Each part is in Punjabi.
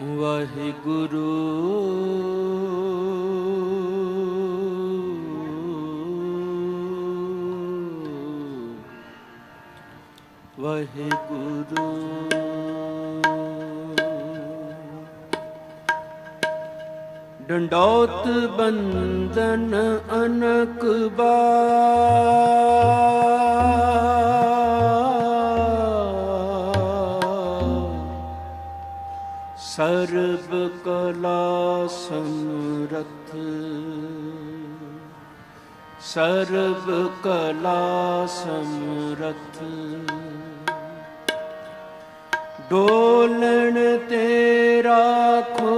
ਵਾਹਿਗੁਰੂ। ਵਾਹਿਗੁਰੂ। ਡੰਡੌਤ ਬੰਧਨ ਅਨਕ ਸਰਬ ਕਲਾ ਸਮਰਥ। ਸਰਬ ਕਲਾ ਸਮਰਥ। ਡੋਲਣ ਤੇ ਰਾਖੋ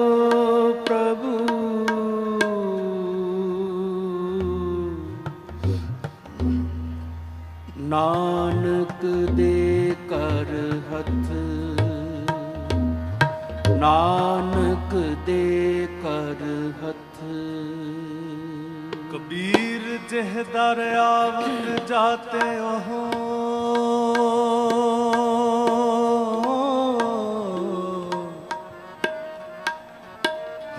ਨਾਨਕ ਦੇ ਕਰ ਹੱਥ। ਕਬੀਰ ਜਿਹ ਦਰਿਆਵਤ ਜਾਤੇ ਉਹ।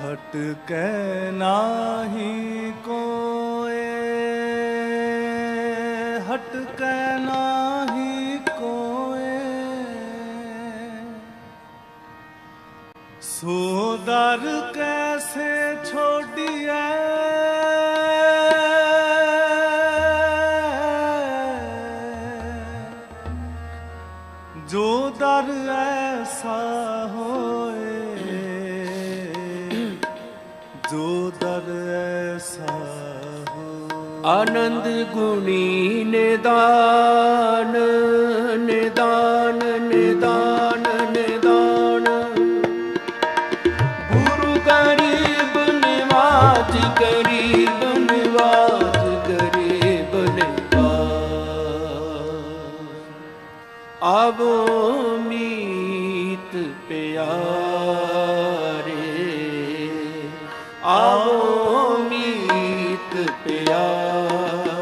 ਹਟ ਕੇ ਨਾਹੀ ਸੋ ਦਰ ਕੈਸੇ ਛੋੜੀਐ? ਜੋ ਦਰ ਐਸਾ ਹੋਏ, ਜੋ ਦਰ ਐਸਾ ਆਨੰਦ ਗੁਣੀ ਨਿਦਾਨ ਨਿਦਾਨ ਨਿਦਾਨ। ਆਵੋ ਮੀਤ ਪਿਆਰੇ।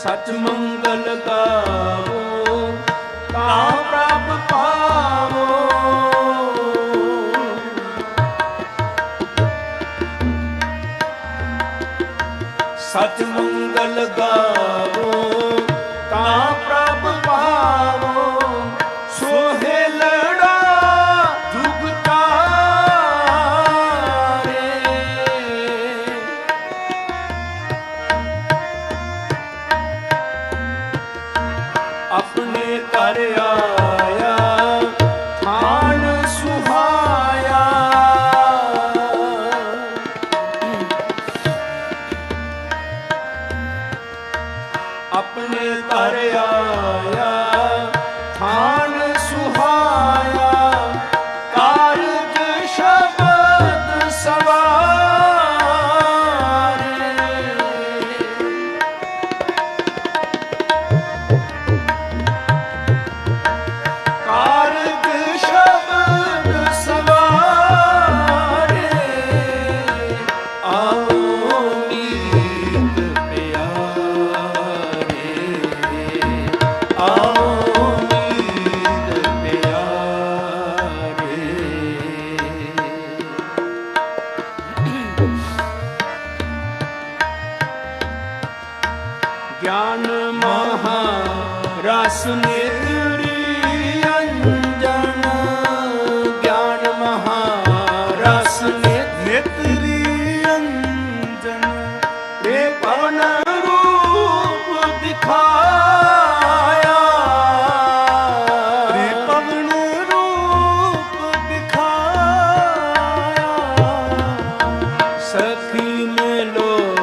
ਸਚ ਮੰਗਲ ਗਾਵੋ ਤਾਂ ਪ੍ਰਭ ਪਾਵੋ ਸਚ ਮੰਗਲ ਗਾਵੋ ਤਾਂ ਪ੍ਰਭ ਪਾਵੋ ਗਿਆਨ ਮਹਾ ਰਸ ਨਿਤਰੀ ਅੰਜਨ। ਗਿਆਨ ਮਹਾ ਰਸ ਨਿਤਰੀ ਅੰਜਨ। ਰੇ ਪਵਨ ਰੂਪ ਦਿਖਾਇਆ। ਰੇ ਪਵਨ ਰੂਪ ਦਿਖਾਇਆ। ਸਖੀ ਮਿਲੋ